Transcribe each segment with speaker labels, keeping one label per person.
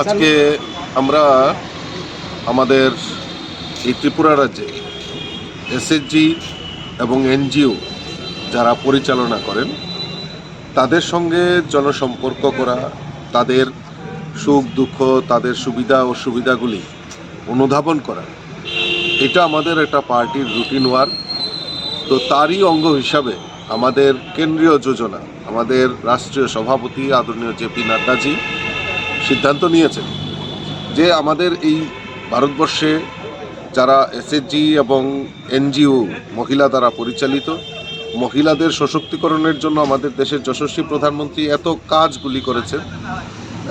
Speaker 1: আজকে আমরা আমাদের এই ত্রিপুরা রাজ্যে এসএসজি এবং এনজিও যারা পরিচালনা করেন, তাদের সঙ্গে জনসম্পর্ক করা, তাদের সুখ, দুঃখ, তাদের সুবিধা ও সুবিধাগুলি অনুধাবন করা, এটা আমাদের একটা পার্টির রুটিন ওয়ার্ক তো তারই অঙ্গ হিসাবে আমাদের কেন্দ্রীয় যোজনা, আমাদের রাষ্ট্রীয় সভাপতি আদরণীয় জেপি নাড্ডাজি সিদ্ধান্ত নিয়েছেন যে আমাদের এই ভারতবর্ষে যারা এসএসজি এবং এনজিও মহিলা দ্বারা পরিচালিত, মহিলাদের সশক্তিকরণের জন্য আমাদের দেশের যশস্বী প্রধানমন্ত্রী এত কাজগুলি করেছেন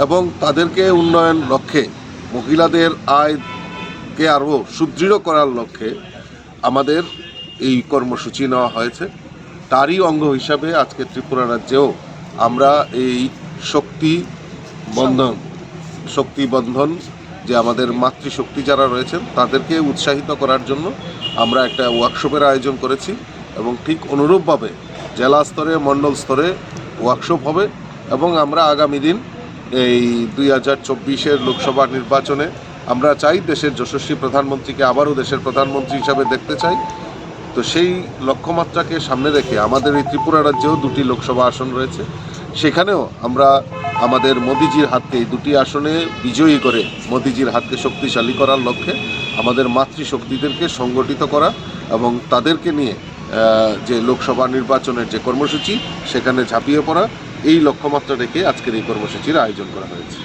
Speaker 1: এবং তাদেরকে উন্নয়ন লক্ষ্যে, মহিলাদের আয়কে আরও সুদৃঢ় করার লক্ষ্যে আমাদের এই কর্মসূচি নেওয়া হয়েছে। তারই অঙ্গ হিসাবে আজকে ত্রিপুরা রাজ্যেও আমরা এই শক্তি বন্ধন শক্তি বন্ধন যে আমাদের মাতৃশক্তি যারা রয়েছেন, তাদেরকে উৎসাহিত করার জন্য আমরা একটা ওয়ার্কশপের আয়োজন করেছি এবং ঠিক অনুরূপভাবে জেলা স্তরে, মণ্ডল স্তরে ওয়ার্কশপ হবে এবং আমরা আগামী দিন এই দুই হাজার চব্বিশের লোকসভা নির্বাচনে আমরা চাই দেশের যশস্বী প্রধানমন্ত্রীকে আবারও দেশের প্রধানমন্ত্রী হিসাবে দেখতে চাই। তো সেই লক্ষ্যমাত্রাকে সামনে রেখে আমাদের এই ত্রিপুরা রাজ্যেও দুটি লোকসভা আসন রয়েছে। সেখানেও আমরা আমাদের মোদিজির হাতকে এই দুটি আসনে বিজয়ী করে মোদিজির হাতকে শক্তিশালী করার লক্ষ্যে আমাদের মাতৃশক্তিদেরকে সংগঠিত করা এবং তাদেরকে নিয়ে যে লোকসভা নির্বাচনের যে কর্মসূচি, সেখানে ঝাঁপিয়ে পড়া, এই লক্ষ্যমাত্রা রেখে আজকের এই কর্মসূচির আয়োজন করা হয়েছে।